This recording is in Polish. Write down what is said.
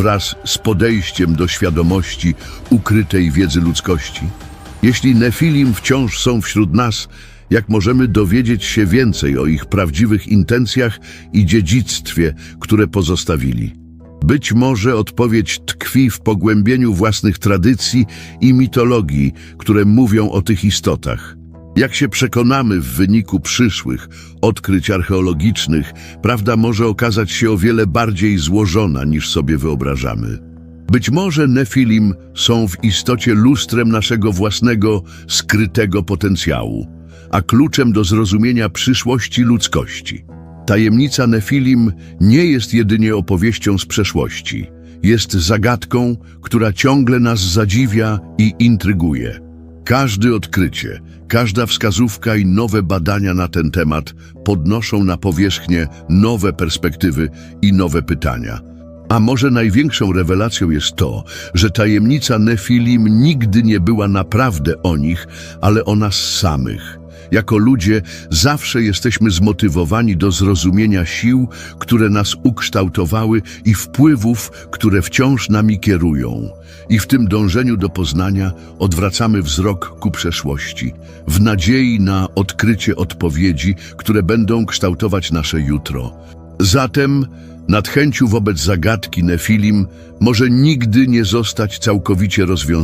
wraz z podejściem do świadomości ukrytej wiedzy ludzkości? Jeśli Nefilim wciąż są wśród nas, jak możemy dowiedzieć się więcej o ich prawdziwych intencjach i dziedzictwie, które pozostawili? Być może odpowiedź tkwi w pogłębieniu własnych tradycji i mitologii, które mówią o tych istotach. Jak się przekonamy w wyniku przyszłych odkryć archeologicznych, prawda może okazać się o wiele bardziej złożona niż sobie wyobrażamy. Być może Nefilim są w istocie lustrem naszego własnego, skrytego potencjału, a kluczem do zrozumienia przyszłości ludzkości. Tajemnica Nefilim nie jest jedynie opowieścią z przeszłości. Jest zagadką, która ciągle nas zadziwia i intryguje. Każde odkrycie, każda wskazówka i nowe badania na ten temat podnoszą na powierzchnię nowe perspektywy i nowe pytania. A może największą rewelacją jest to, że tajemnica Nefilim nigdy nie była naprawdę o nich, ale o nas samych. Jako ludzie zawsze jesteśmy zmotywowani do zrozumienia sił, które nas ukształtowały i wpływów, które wciąż nami kierują. I w tym dążeniu do poznania odwracamy wzrok ku przeszłości, w nadziei na odkrycie odpowiedzi, które będą kształtować nasze jutro. Zatem nad chęciu wobec zagadki Nefilim może nigdy nie zostać całkowicie rozwiązana.